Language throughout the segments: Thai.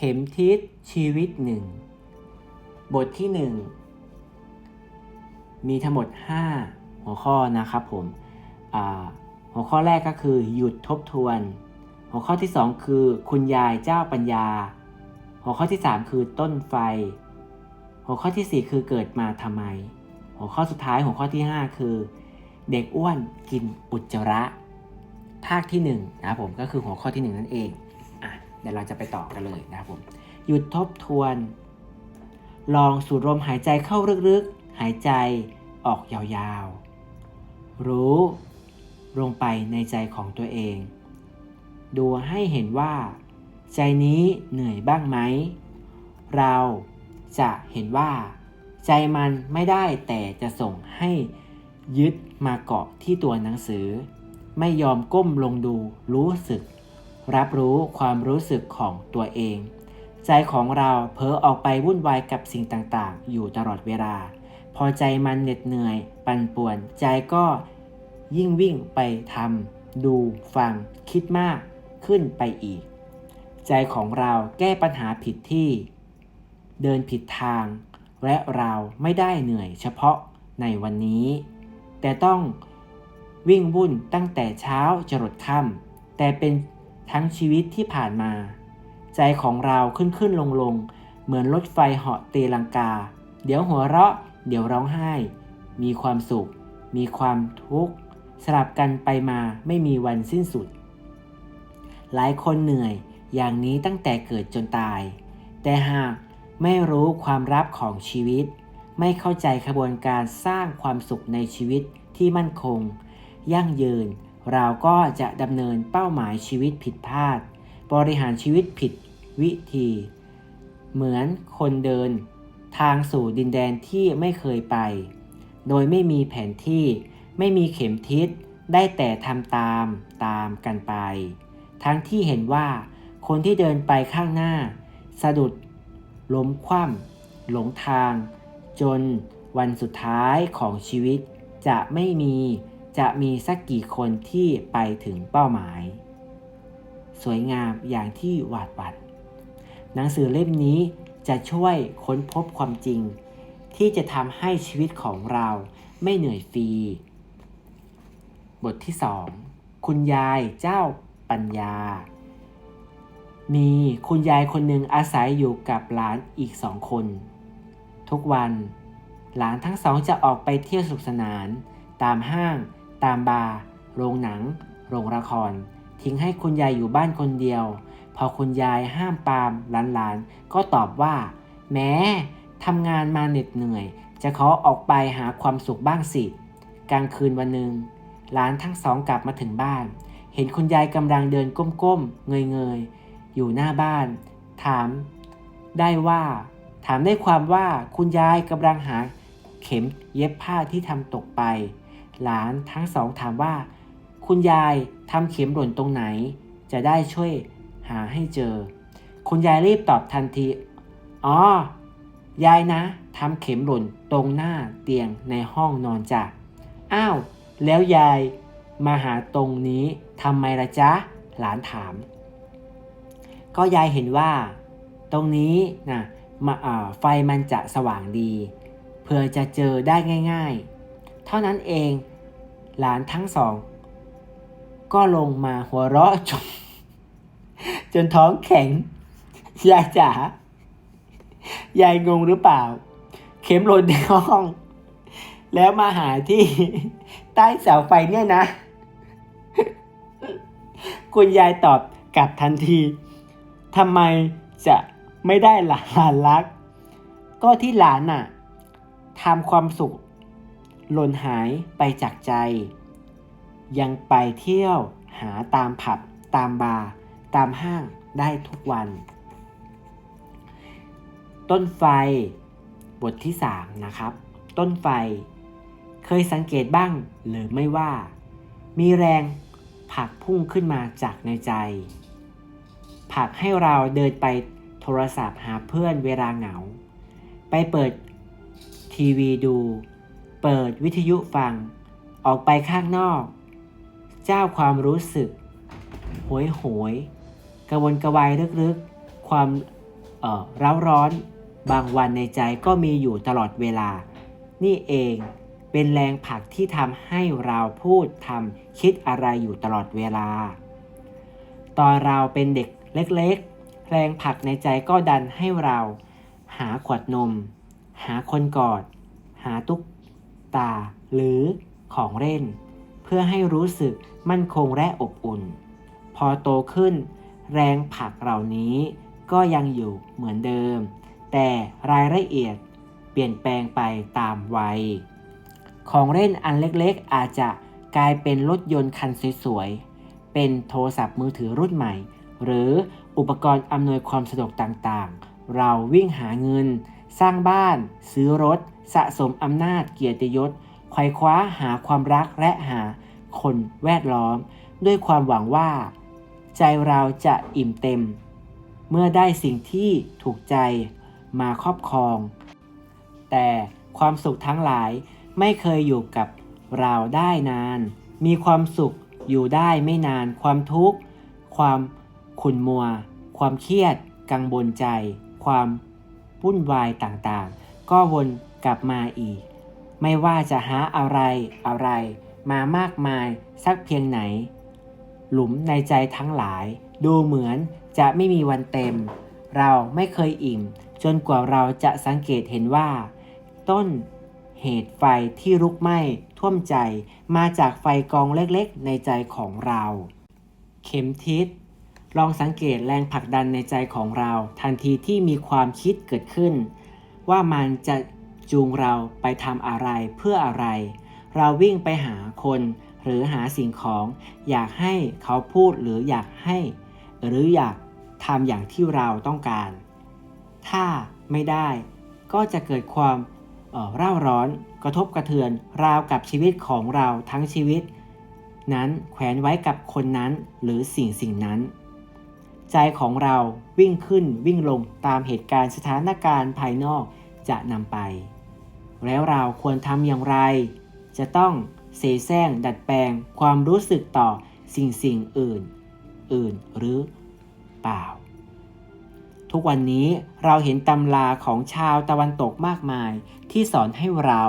เข็มทิศชีวิตหนึ่งบทที่หนึ่งมีทั้งหมด 5 หัวข้อนะครับผมหัวข้อแรกก็คือหยุดทบทวน หัวข้อที่ 2 คือ คุณยายเจ้าปัญญา หัวข้อที่ 3 คือต้นไฟ หัวข้อทีสี่4 คือเกิดมาทำไม หัวข้อสุดท้ายหัวข้อที่ 5 คือ เด็กอ้วนกินอุจจาระ ภาคที่1นะครับผมก็คือหัวข้อที่ 1 นั่นเอง เดี๋ยวเราจะไปต่อกันเลยนะครับผมหยุดทบทวน ลองสูดลมหายใจเข้าลึกๆ หายใจออกยาวๆ รู้ลงไปในใจของตัวเอง ดูให้เห็นว่า ใจนี้เหนื่อยบ้างไหม เราจะเห็นว่า ใจมันไม่ได้แต่จะส่งให้ยึดมาเกาะที่ตัวหนังสือ ไม่ยอมก้มลงดูรู้สึก รับรู้ความรู้สึกของตัวเอง ใจของเราเพ้อออกไปวุ่นวายกับสิ่งต่างๆ อยู่ตลอดเวลา พอใจมันเหน็ดเหนื่อย ปั่นป่วน ใจก็ยิ่งวิ่งไปทำดูฟัง คิดมากขึ้นไปอีก ใจของเราแก้ปัญหาผิดที่ เดินผิดทาง และเราไม่ได้เหนื่อยเฉพาะในวันนี้ แต่ต้องวิ่งวุ่นตั้งแต่เช้าจรดค่ำแต่เป็น ทั้งชีวิตที่ผ่านมา ใจของเราขึ้นขึ้นลงลงเหมือนรถไฟเหาะตีลังกา เดี๋ยวหัวเราะ เดี๋ยวร้องไห้ มีความสุข มีความทุกข์ สลับกันไปมาไม่มีวันสิ้นสุด หลายคนเหนื่อยอย่างนี้ตั้งแต่เกิดจนตาย แต่หากไม่รู้ความลับของชีวิต ไม่เข้าใจขบวนการสร้างความสุขในชีวิตที่มั่นคง ยั่งยืน เราก็จะดำเนินเป้าหมายชีวิตผิดพลาด บริหารชีวิตผิดวิธี เหมือนคนเดินทางสู่ดินแดนที่ไม่เคยไป โดยไม่มีแผนที่ ไม่มีเข็มทิศ ได้แต่ทำตามตามกันไป ทั้งที่เห็นว่าคนที่เดินไปข้างหน้า สะดุด ล้มคว่ำหลงทาง จนวันสุดท้ายของชีวิตจะไม่มี จะมีสักกี่คนที่ไปถึงเป้าหมาย สวยงามอย่างที่หวาดหวั่นหนังสือเล่มนี้จะช่วยค้นพบความจริง ที่จะทำให้ชีวิตของเราไม่เหนื่อยฟรี บทที่ 2 คุณยายเจ้าปัญญา มีคุณยายคนหนึ่งอาศัยอยู่กับหลานอีกสองคน ทุกวัน หลานทั้งสองจะออกไปเที่ยวสนุกสนาน ตามห้าง ตามบาร์โรงหนัง โรงละคร ทิ้งให้คุณยายอยู่บ้านคนเดียว พอคุณยายห้ามปามหลานๆ ก็ตอบว่า แม้ทำงานมาเหน็ดเหนื่อย จะขอออกไปหาความสุขบ้างสิ กลางคืนวันหนึ่งหลานทั้งสองกลับมาถึงบ้าน เห็นคุณยายกำลังเดินก้มๆ เงยๆ อยู่หน้าบ้าน ถาม ได้ว่า ถามได้ความว่าคุณยายกำลังหาเข็มเย็บผ้าที่ทำตกไป หลานทั้งสองถามว่า คุณยายทำเข็มหล่นตรงไหน จะได้ช่วยหาให้เจอ คุณยายรีบตอบทันที อ๋อ ยายนะทำเข็มหล่นตรงหน้าเตียงในห้องนอนจ้ะ อ้าว แล้วยายมาหาตรงนี้ทำไมละจ๊ะ หลานถาม ก็ยายเห็นว่า ตรงนี้นะมาอ่าไฟมันจะสว่างดี เพื่อจะเจอได้ง่าย ๆ เท่านั้นเอง หลานทั้งสอง ก็ลงมาหัวเราะจนจนท้องแข็ง ยายจ๋า ยายงงหรือเปล่า เข็มหล่นในห้อง แล้วมาหาที่ใต้เสาไฟเนี่ยนะ คุณยายตอบกลับทันที ทำไมจะไม่ได้หลานรัก ก็ที่หลานน่ะทำความสุข หล่นหายไปจากใจ ยังไปเที่ยวหาตามผับ ตามบาร์ตามห้างได้ทุกวัน ต้นไฟ บทที่ 3 นะครับ ต้นไฟ เคยสังเกตบ้างหรือไม่ว่า มีแรงผลักพุ่งขึ้นมาจากในใจผลักให้เราเดินไปโทรศัพท์หาเพื่อนเวลาเหงา ไปเปิดทีวีดู เปิดวิทยุฟัง ออกไปข้างนอก เจ้าความรู้สึกโหยโหยกระวนกระวายลึกๆ ความเอ่อร้าร้อนบางวันในใจก็มีอยู่ตลอดเวลา นี่เองเป็นแรงผลักที่ทำให้เราพูดทำคิดอะไรอยู่ตลอดเวลา ตอนเราเป็นเด็กเล็กๆ แรงผลักในใจก็ดันให้เรา หาขวดนม หาคนกอด หาตุ๊ก ตา หรือของเล่น เพื่อให้รู้สึกมั่นคงและอบอุ่น พอโตขึ้น แรงผักเหล่านี้ก็ยังอยู่เหมือนเดิม แต่รายละเอียดเปลี่ยนแปลงไปตามวัย ของเล่นอันเล็กๆ อาจจะกลายเป็นรถยนต์คันสวยๆ เป็นโทรศัพท์มือถือรุ่นใหม่ หรืออุปกรณ์อำนวยความสะดวกต่างๆ เราวิ่งหาเงิน สร้างบ้าน ซื้อรถ สะสมอำนาจเกียรติยศไขว่คว้าหาความรักและหาคนแวดล้อม ด้วยความหวังว่า ใจเราจะอิ่มเต็ม เมื่อได้สิ่งที่ถูกใจมาครอบครอง แต่ความสุขทั้งหลายไม่เคยอยู่กับเราได้นาน มีความสุขอยู่ได้ไม่นาน ความทุกข์ ความขุ่นมัว ความเครียด กังวลใจ ความวุ่นวายต่างๆ ก็วน กลับมาอีก ไม่ว่าจะหาอะไรอะไรมามากมายสักเพียงไหน หลุมในใจทั้งหลาย ดูเหมือนจะไม่มีวันเต็ม เราไม่เคยอิ่ม จนกว่าเราจะสังเกตเห็นว่า ต้นเหตุไฟที่ลุกไหม้ท่วมใจมาจากไฟกองเล็กๆ ในใจของเรา เข็มทิศลองสังเกตแรงผลักดันในใจของเรา ทันทีที่มีความคิดเกิดขึ้น ว่ามันจะ จูงเราไปทำอะไรเพื่ออะไร เราวิ่งไปหาคนหรือหาสิ่งของ อยากให้เขาพูดหรืออยากให้ หรืออยากทำอย่างที่เราต้องการ ถ้าไม่ได้ก็จะเกิดความเร่าร้อนกระทบกระเทือนราวกับชีวิตของเราทั้งชีวิต นั้นแขวนไว้กับคนนั้นหรือสิ่งสิ่งนั้น ใจของเราวิ่งขึ้นวิ่งลงตามเหตุการณ์สถานการณ์ภายนอกจะนำไป แล้วเราควรทำอย่างไร จะต้องเสแสร้งดัดแปลงความรู้สึกต่อสิ่งสิ่งอื่น อื่นหรือเปล่า ทุกวันนี้เราเห็นตำราของชาวตะวันตกมากมายที่สอนให้เรา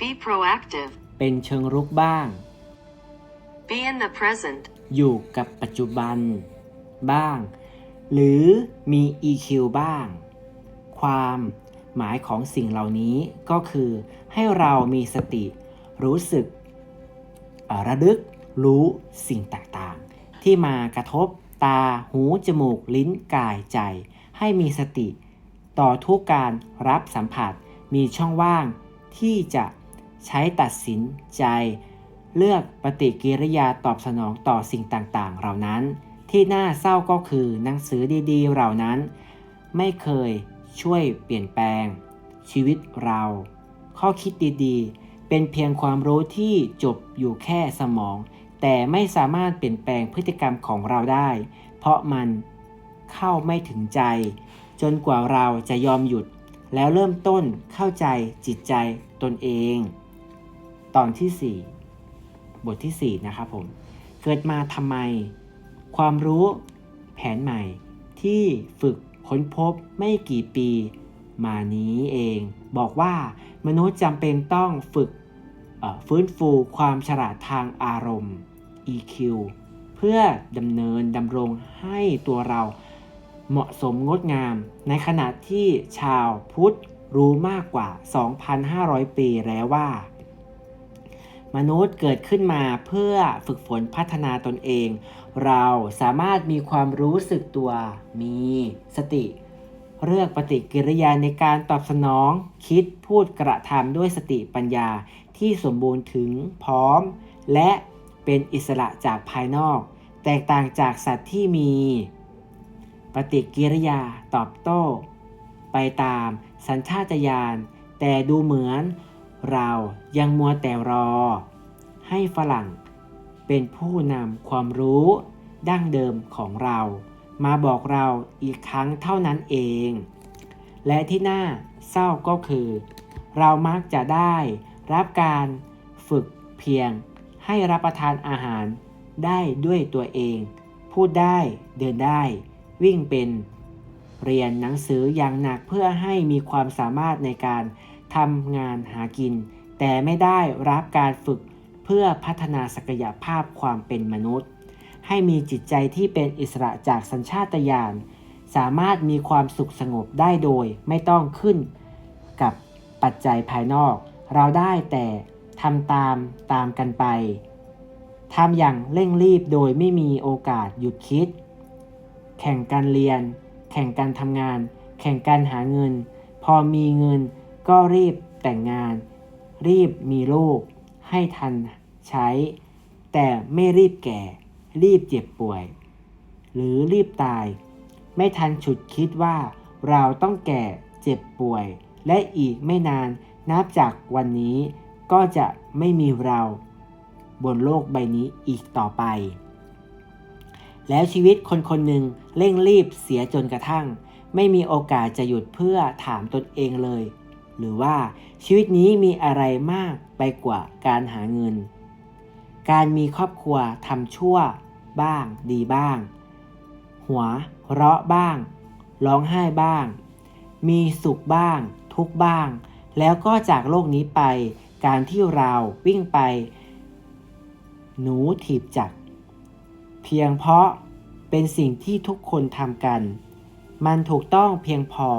Be proactive. เป็นเชิงรุกบ้าง Be in the present. อยู่กับปัจจุบัน บ้าง หรือมี EQ บ้าง ความ หมายของสิ่งเหล่านี้ก็คือให้เรามีสติรู้สึกระลึกรู้สิ่งต่างๆ ที่มากระทบตาหู จมูก ลิ้นกายใจ ให้มีสติ ต่อทุกการรับสัมผัสมีช่องว่าง ที่จะใช้ตัดสินใจ เลือกปฏิกิริยาตอบสนองต่อสิ่งต่างๆ เหล่านั้น ที่น่าเศร้าก็คือหนังสือดีๆ เหล่านั้น ไม่เคย ช่วยเปลี่ยนแปลง ชีวิตเรา ข้อคิดดีๆ เป็นเพียงความรู้ที่จบอยู่แค่สมอง แต่ไม่สามารถเปลี่ยนแปลงพฤติกรรมของเราได้ เพราะมันเข้าไม่ถึงใจ จนกว่าเราจะยอมหยุด แล้วเริ่มต้นเข้าใจจิตใจตนเอง ตอนที่ 4 บทที่ 4 นะครับผม เกิดมาทำไม ความรู้แผนใหม่ที่ฝึก ค้นพบไม่กี่ปี มานี้เอง บอกว่ามนุษย์จำเป็นต้องฝึกฟื้นฟูความฉลาดทางอารมณ์ EQ เพื่อดำเนินดำรงให้ตัวเราเหมาะสมงดงาม ในขณะที่ชาวพุทธรู้มากกว่า 2,500 ปีแล้วว่า มนุษย์เกิดขึ้นมาเพื่อฝึกฝนพัฒนาตนเอง เราสามารถมีความรู้สึกตัว มีสติ เลือกปฏิกิริยาในการตอบสนอง คิดพูดกระทำด้วยสติปัญญาที่สมบูรณ์ถึงพร้อม และเป็นอิสระจากภายนอก แตกต่างจากสัตว์ที่มี ปฏิกิริยาตอบโต้ ไปตามสัญชาตญาณแต่ดูเหมือน เรายังมัวแต่รอ ให้ฝรั่งเป็นผู้นำความรู้ดั้งเดิมของเรา มาบอกเราอีกครั้งเท่านั้นเอง และที่น่าเศร้าก็คือ เรามักจะได้รับการฝึกเพียงให้รับประทานอาหารได้ด้วยตัวเอง พูดได้เดินได้ วิ่งเป็น เรียนหนังสืออย่างหนักเพื่อให้มีความสามารถในการ ทำงานหากิน แต่ไม่ได้รับการฝึกเพื่อพัฒนาศักยภาพความเป็นมนุษย์ ให้มีจิตใจที่เป็นอิสระจากสัญชาตญาณสามารถมีความสุขสงบได้โดยไม่ต้องขึ้นกับปัจจัยภายนอก เราได้แต่ทำตามตามกันไปทำอย่างเร่งรีบโดยไม่มีโอกาสหยุดคิด แข่งการเรียน แข่งการทำงาน แข่งการหาเงิน พอมีเงิน ก็รีบแต่งงาน รีบมีลูก ให้ทันใช้ แต่ไม่รีบแก่ รีบเจ็บป่วย หรือรีบตาย ไม่ทันฉุดคิดว่า เราต้องแก่เจ็บป่วย และอีกไม่นานนับจากวันนี้ก็จะไม่มีเรา บนโลกใบนี้อีกต่อไป แล้วชีวิตคนคนหนึ่งเร่งรีบเสียจนกระทั่ง ไม่มีโอกาสจะหยุดเพื่อถามตนเองเลย หรือว่าชีวิตนี้มีอะไรมากไปกว่าการหาเงิน การมีครอบครัวทำชั่วบ้างดีบ้าง หัวเราะบ้าง ร้องไห้บ้าง มีสุขบ้าง ทุกบ้าง แล้วก็จากโลกนี้ไป การที่เราวิ่งไป หนูถีบจักรเพียงเพราะเป็นสิ่งที่ทุกคนทำกัน มันถูกต้องเพียงพอ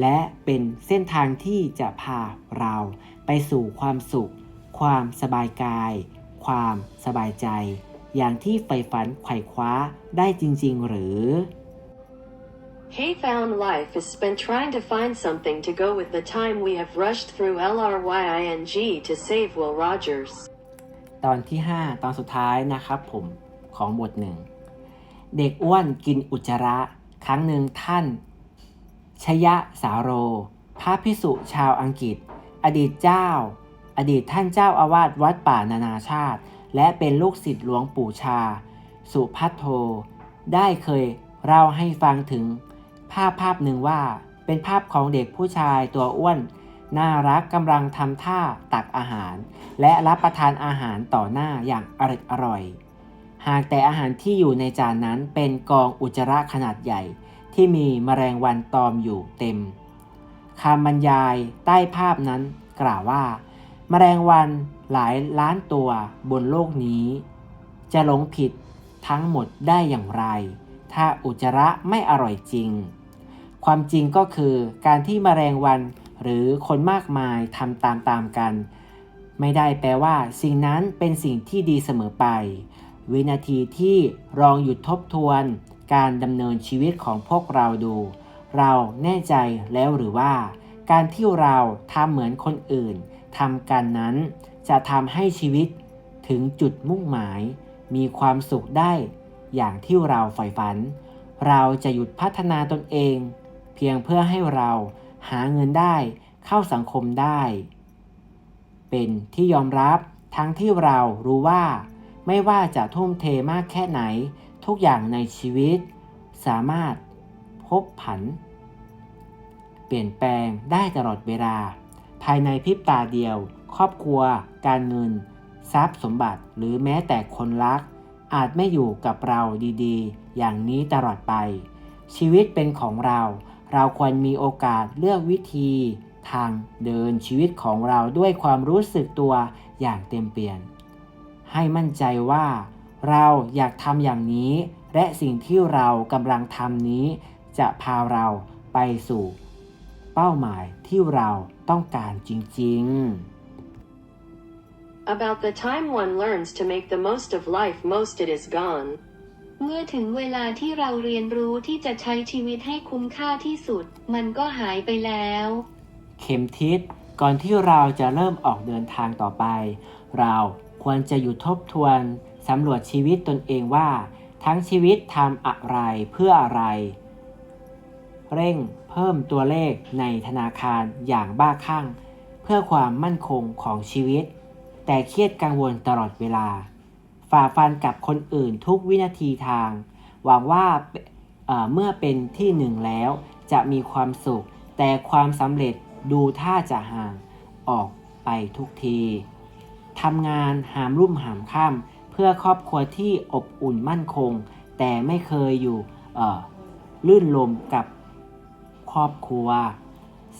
และเป็นเส้นทางที่จะพาเราไปสู่ความสุข ความสบายกาย ความสบายใจ อย่างที่ใฝ่ฝันไขว่คว้าได้จริง ๆ หรือ Hey found life is spent trying to find something to go with the time we have rushed through LRYING to save Will Rogers. ตอนที่ 5 ตอนสุดท้ายนะครับผมของบทหนึ่ง เด็กอ้วนกินอุจจาระ ครั้งหนึ่งท่าน ชยะสาโร พระพิสุชาวอังกฤษ อดีตเจ้า อดีตท่านเจ้าอาวาสวัดป่านานาชาติ และเป็นลูกศิษย์หลวงปู่ชา สุพัทโท ได้เคยเล่าให้ฟังถึง ภาพภาพหนึ่งว่า เป็นภาพของเด็กผู้ชายตัวอ้วน น่ารักกำลังทำท่าตักอาหาร และรับประทานอาหารต่อหน้าอย่างอร่อยอร่อยหากแต่อาหารที่อยู่ในจานนั้นเป็นกองอุจจาระขนาดใหญ่ ที่มีแมลงวันตอมอยู่เต็มคำบรรยายใต้ภาพนั้นกล่าวว่า แมลงวันหลายล้านตัวบนโลกนี้ จะหลงผิดทั้งหมดได้อย่างไร ถ้าอุจจาระไม่อร่อยจริง ความจริงก็คือการที่แมลงวันหรือคนมากมายทำตามๆกัน ไม่ได้แปลว่า สิ่งนั้นเป็นสิ่งที่ดีเสมอไป วินาทีที่ลองหยุดทบทวน การดำเนินชีวิตของพวกเราดู เราแน่ใจแล้วหรือว่า การที่เราทำเหมือนคนอื่นทำกันนั้น จะทำให้ชีวิตถึงจุดมุ่งหมาย มีความสุขได้อย่างที่เราใฝ่ฝัน เราจะหยุดพัฒนาตนเอง เพียงเพื่อให้เราหาเงินได้เข้าสังคมได้ เป็นที่ยอมรับทั้งที่เรารู้ว่า ไม่ว่าจะทุ่มเทมากแค่ไหน ทุกอย่างในชีวิต สามารถพบผัน เปลี่ยนแปลงได้ตลอดเวลา ภายในพริบตาเดียว ครอบครัว การเงิน ทรัพย์สมบัติหรือแม้แต่คนรัก อาจไม่อยู่กับเราดีๆ อย่างนี้ตลอดไป ชีวิตเป็นของเรา เราควรมีโอกาสเลือกวิธี ทางเดินชีวิตของเราด้วยความรู้สึกตัวอย่างเต็มเปลี่ยมให้มั่นใจว่า เราอยากทำอย่างนี้ และสิ่งที่เรากำลังทำนี้ จะพาเราไปสู่ เป้าหมายที่เราต้องการจริง ๆ About the time one learns to make the most of life, most it is gone. เมื่อถึงเวลาที่เราเรียนรู้ที่จะใช้ชีวิตให้คุ้มค่าที่สุด มันก็หายไปแล้ว เข็มทิศก่อนที่เราจะเริ่มออกเดินทางต่อไป เราควรจะหยุดทบทวน สำรวจชีวิตตนเองว่า ทั้งชีวิตทำอะไรเพื่ออะไร เร่งเพิ่มตัวเลขในธนาคารอย่างบ้าคลั่ง เพื่อความมั่นคงของชีวิต แต่เครียดกังวลตลอดเวลา ฝ่าฟันกับคนอื่นทุกวินาทีทาง หวังว่าเเมื่อเป็นที่หนึ่งแล้วจะมีความสุข แต่ความสำเร็จดูท่าจะห่างออกไปทุกทีทำงานหามรุ่มหามค่ำ พื่อครอบครัวที่อบอุ่นมั่นคง แต่ไม่เคยอยู่ลื่นลมกับครอบครัว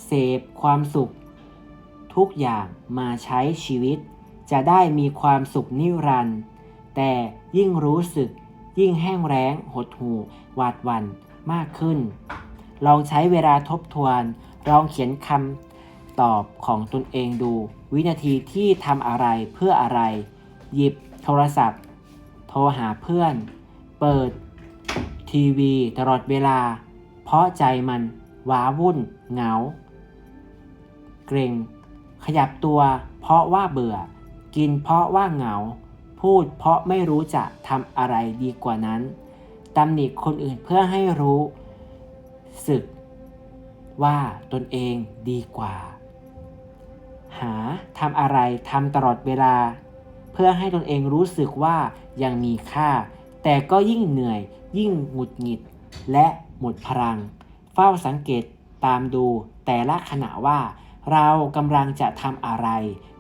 เสพความสุข ทุกอย่างมาใช้ชีวิต จะได้มีความสุขนิรันดร์แต่ยิ่งรู้สึกยิ่งแห้งแล้งหดหู่หวาดวันมากขึ้น ลองใช้เวลาทบทวน ลองเขียนคำตอบของตนเองดู วินาทีที่ทำอะไรเพื่ออะไร หยิบ โทรศัพท์ โทรหาเพื่อน เปิด ทีวีตลอดเวลา เพราะใจมันว้าวุ่น เหงา เกรง ขยับตัวเพราะว่าเบื่อ กินเพราะว่าเหงา พูดเพราะไม่รู้จะทำอะไรดีกว่านั้นตำหนิคนอื่นเพื่อให้รู้ สึก ว่าตนเองดีกว่า หาทำอะไรทำตลอดเวลา เพื่อให้ตนเองรู้สึกว่ายังมีค่า แต่ก็ยิ่งเหนื่อย ยิ่งหงุดหงิด และหมดพลัง เฝ้าสังเกตตามดูแต่ละขณะว่า เรากำลังจะทำอะไร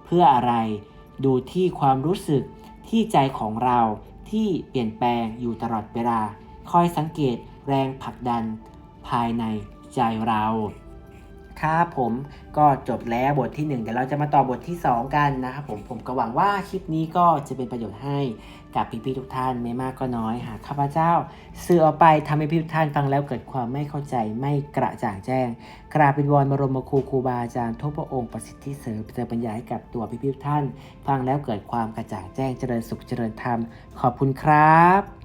เพื่ออะไร ดูที่ความรู้สึกที่ใจของเราที่เปลี่ยนแปลงอยู่ตลอดเวลา คอยสังเกตแรงผลักดัน ภายในใจเรา ครับผมก็จบแล้วบทที่ 1 เดี๋ยวเราจะมาต่อบทที่ 2 กันนะครับผมผมก็หวังว่าคลิปนี้ก็จะเป็นประโยชน์ให้กับพี่ๆทุกท่านไม่มากก็น้อยหากข้าพเจ้า สื่อออกไปทำให้พี่ทุกท่านฟังแล้วเกิดความไม่เข้าใจไม่กระจ่างแจ้ง กราบเป็นวอนบรมครูครูบาอาจารย์ทุกพระองค์ประสิทธิเสริมเติมปัญญาให้กับตัวพี่ๆทุกท่าน ฟังแล้วเกิดความกระจ่างแจ้งเจริญสุขเจริญธรรม ขอบคุณครับ